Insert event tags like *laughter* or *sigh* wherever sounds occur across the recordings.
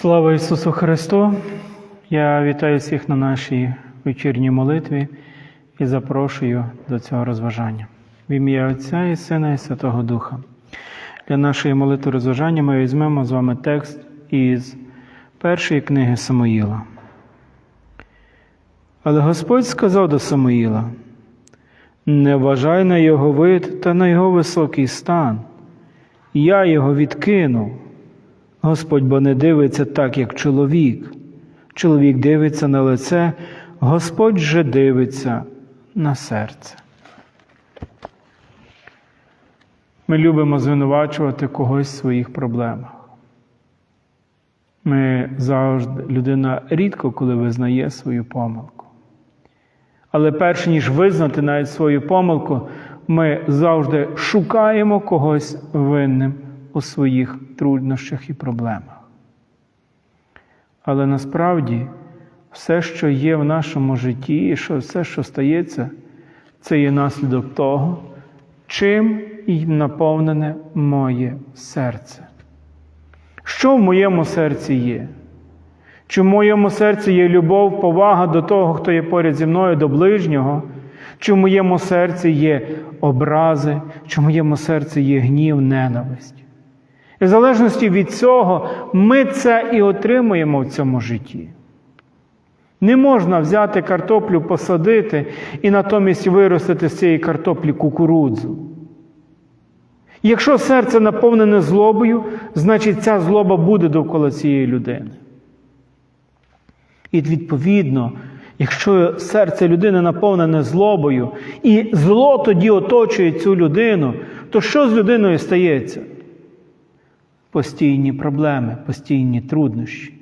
Слава Ісусу Христу! Я вітаю всіх на нашій вечірній молитві і запрошую до цього розважання. В ім'я Отця і Сина і Святого Духа. Для нашої молитви розважання ми візьмемо з вами текст із першої книги Самоїла. Але Господь сказав до Самоїла: не вважай на його вид та на його високий стан. Я його відкинув. Господь бо не дивиться так, як чоловік. Чоловік дивиться на лице, Господь же дивиться на серце. Ми любимо звинувачувати когось в своїх проблемах. Ми завжди, людина рідко коли визнає свою помилку. Але перш ніж визнати навіть свою помилку, ми завжди шукаємо когось винним у своїх труднощах і проблемах. Але насправді все, що є в нашому житті, і що все, що стається, це є наслідок того, чим і наповнене моє серце. Що в моєму серці є? Чи в моєму серці є любов, повага до того, хто є поряд зі мною, до ближнього? Чи в моєму серці є образи, чи в моєму серці є гнів, ненависть? І в залежності від цього ми це і отримуємо в цьому житті. Не можна взяти картоплю, посадити і натомість виростити з цієї картоплі кукурудзу. Якщо серце наповнене злобою, значить ця злоба буде довкола цієї людини. І відповідно, якщо серце людини наповнене злобою, і зло тоді оточує цю людину, то що з людиною стається? Постійні проблеми, постійні труднощі.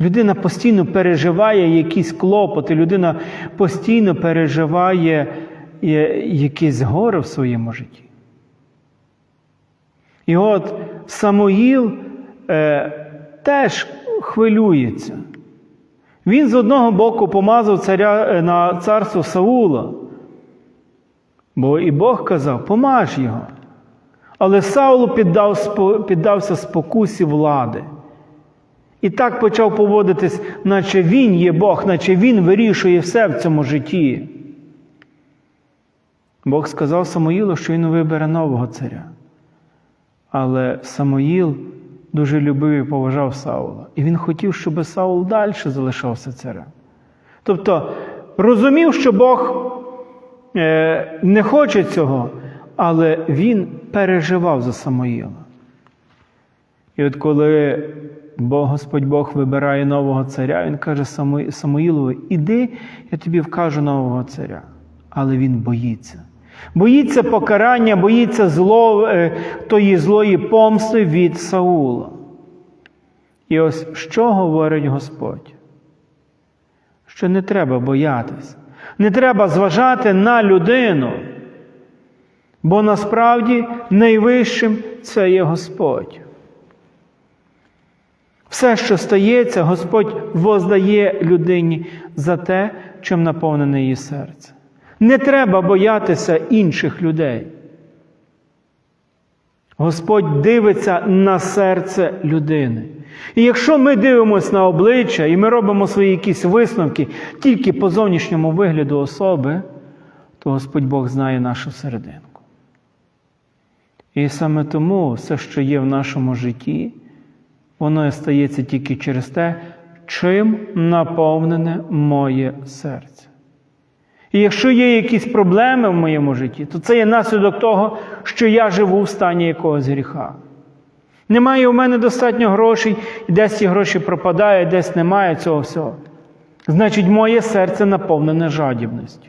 Людина постійно переживає якісь клопоти, людина постійно переживає якесь горе в своєму житті. І от Самоїл е, теж хвилюється. Він з одного боку помазав царя на царство Саула, бо і Бог казав, помаж його. Але Саулу піддав, піддався спокусі влади. І так почав поводитись, наче він є Бог, наче він вирішує все в цьому житті. Бог сказав Самоїлу, що він вибере нового царя. Але Самоїл дуже любив і поважав Саула. І він хотів, щоб Саул далі залишався царем. Тобто розумів, що Бог е, не хоче цього, але він переживав за Самоїла. І от коли Бог, Господь Бог вибирає нового царя, Він каже Самоїлові, іди, я тобі вкажу нового царя. Але він боїться. Боїться покарання, боїться зло, тої злої помсти від Саула. І ось що говорить Господь? Що не треба боятись, не треба зважати на людину, бо насправді найвищим це є Господь. Все, що стається, Господь воздає людині за те, чим наповнене її серце. Не треба боятися інших людей. Господь дивиться на серце людини. І якщо ми дивимося на обличчя і ми робимо свої якісь висновки тільки по зовнішньому вигляду особи, то Господь Бог знає нашу серединку. І саме тому все, що є в нашому житті, воно і стається тільки через те, чим наповнене моє серце. І якщо є якісь проблеми в моєму житті, то це є наслідок того, що я живу в стані якогось гріха. Немає у мене достатньо грошей, і десь ці гроші пропадають, десь немає цього всього. Значить, моє серце наповнене жадібністю.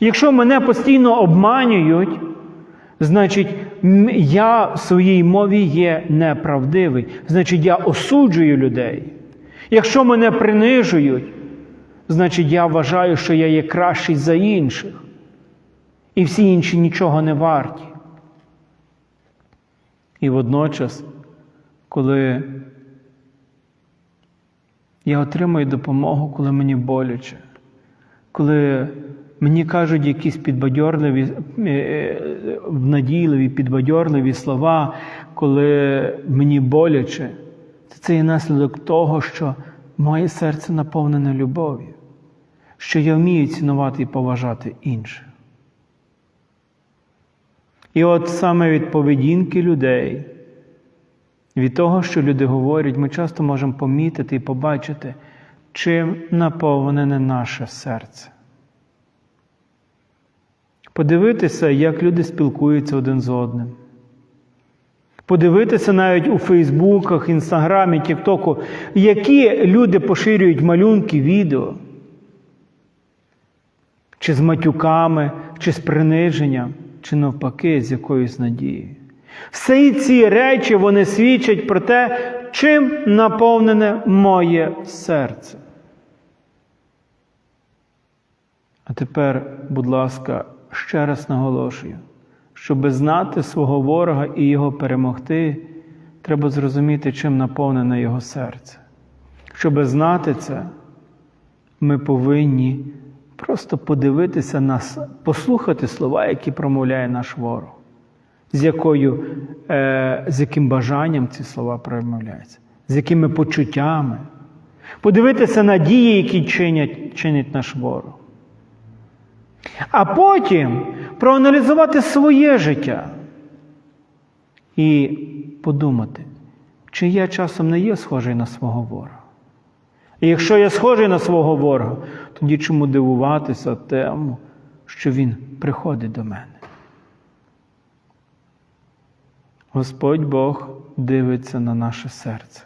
Якщо мене постійно обманюють, значить, я в своїй мові є неправдивий. Значить, я осуджую людей. Якщо мене принижують, значить я вважаю, що я є кращий за інших. І всі інші нічого не варті. І водночас, коли я отримую допомогу, коли мені боляче, коли мені кажуть якісь підбадьорливі, е, надійливі, підбадьорливі слова, коли мені боляче, це є наслідок того, що моє серце наповнене любов'ю, що я вмію цінувати і поважати інших. І от саме від поведінки людей, від того, що люди говорять, ми часто можемо помітити і побачити, чим наповнене наше серце. Подивитися, як люди спілкуються один з одним. Подивитися навіть у Фейсбуках, Інстаграмі, Тіктоку, які люди поширюють малюнки, відео, чи з матюками, чи з приниженням, чи навпаки, з якоюсь надією. Всі ці речі вони свідчать про те, чим наповнене моє серце. А тепер, будь ласка, ще раз наголошую, щоб знати свого ворога і його перемогти, треба зрозуміти, чим наповнене його серце. Щоб знати це, ми повинні просто подивитися на послухати слова, які промовляє наш ворог, з, якою, е, з яким бажанням ці слова промовляються, з якими почуттями. Подивитися на дії, які чинять, чинить наш ворог. А потім проаналізувати своє життя і подумати, чи я часом не є схожий на свого ворога. І якщо я схожий на свого ворога, тоді чому дивуватися тому, що він приходить до мене? Господь Бог дивиться на наше серце.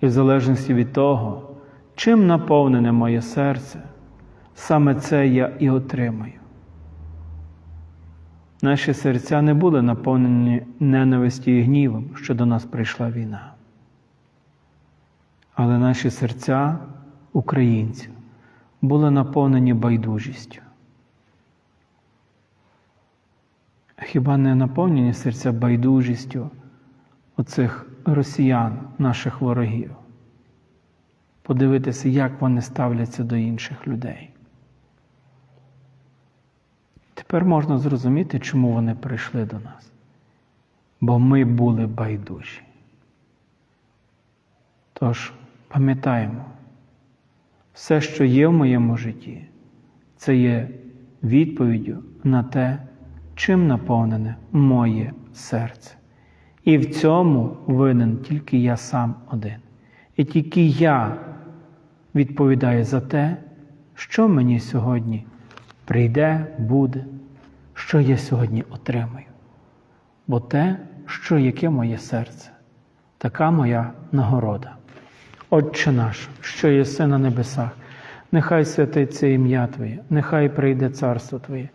І в залежності від того, чим наповнене моє серце, саме це я і отримаю. Наші серця не були наповнені ненависті і гнівом, що до нас прийшла війна. Але наші серця, українців, були наповнені байдужістю. Хіба не наповнені серця байдужістю оцих росіян, наших ворогів? Подивитися, як вони ставляться до інших людей. Тепер можна зрозуміти, чому вони прийшли до нас. Бо ми були байдужі. Тож, пам'ятаємо, все, що є в моєму житті, це є відповіддю на те, чим наповнене моє серце. І в цьому винен тільки я сам один. І тільки я відповідаю за те, що мені сьогодні прийде, буде, що я сьогодні отримаю. Бо те, що яке моє серце, така моя нагорода. Отче наш, що єси на небесах, нехай святиться ім'я Твоє, нехай прийде царство Твоє,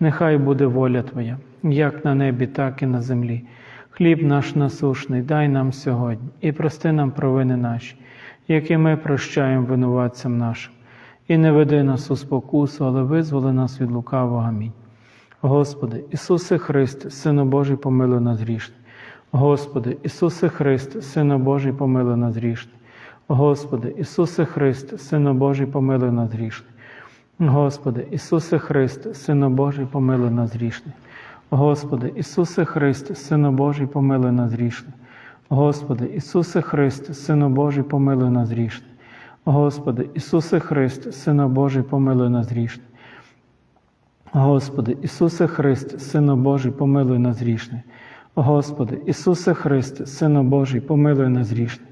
нехай буде воля Твоя, як на небі, так і на землі. Хліб наш насушний, дай нам сьогодні і прости нам провини наші, які ми прощаємо винуватцям нашим. І не веди нас у спокусу, але визволи нас від лукавого. Амінь. Господи, Ісусе Христе, Сину Божий, помилуй нас грішний. Господи, Ісусе Христе, Сину Божий, помилуй нас грішний. Господи, Ісусе Христе, Сину Божий, помилуй нас грішний. Господи, Ісусе Христе, Сину Божий, помилуй нас грішний. Господи, Ісусе Христе, Сину Божий, помилуй нас грішний. Господи, Ісусе Христе, Сину Божий, помилуй нас грішний. Господи, Ісусе Христе, Сину Божий, помилуй нас грішний. Господи, Ісусе Христе, Сину Божий, помилуй нас грішний. Господи, Ісусе Христе, Сину Божий, помилуй нас грішний.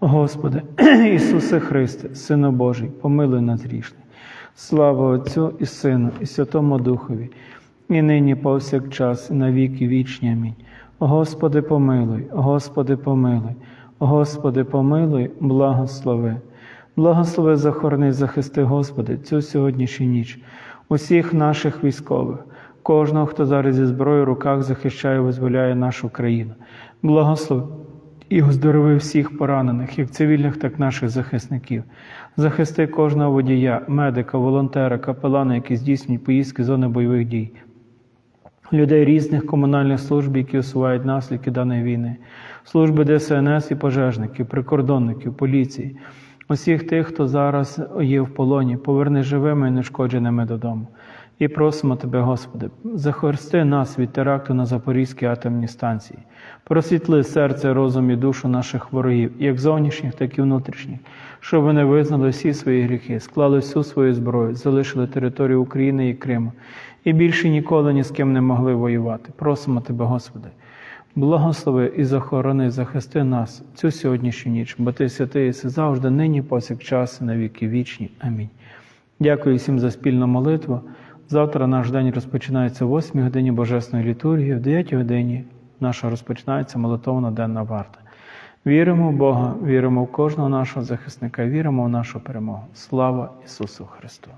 Господи, *clears throat* Ісусе Христе, Сину Божий, помилуй нас грішний. Слава Отцю і Сину, і Святому Духові, і нині повсякчас, і на віки вічні. Амінь. Господи, помилуй, Господи, помилуй, Господи, помилуй, благослови. Благослови, захорони, захисти, Господи, цю сьогоднішню ніч, усіх наших військових, кожного, хто зараз зі зброєю в руках захищає, визволяє нашу країну. Благослови і оздорови всіх поранених, як цивільних, так і наших захисників. Захисти кожного водія, медика, волонтера, капелана, які здійснюють поїздки зони бойових дій. Людей різних комунальних служб, які усувають наслідки даної війни, служби ДСНС і пожежників, прикордонників, поліції, Усіх тих, хто зараз є в полоні, поверни живими і нешкодженими додому. І просимо Тебе, Господи, захористи нас від теракту на Запорізькій атомній станції. Просвітли серце, розум і душу наших ворогів, як зовнішніх, так і внутрішніх, щоб вони визнали всі свої гріхи, склали всю свою зброю, залишили територію України і Криму і більше ніколи ні з ким не могли воювати. Просимо Тебе, Господи. Благослови і захорони, захисти нас цю сьогоднішню ніч, бо ти святий єси завжди, нині, повсякчас, на віки вічні. Амінь. Дякую всім за спільну молитву. Завтра наш день розпочинається о 8 годині Божесної літургії, в 9 годині наша розпочинається молитовна денна варта. Віримо в Бога, віримо в кожного нашого захисника, віримо в нашу перемогу. Слава Ісусу Христу!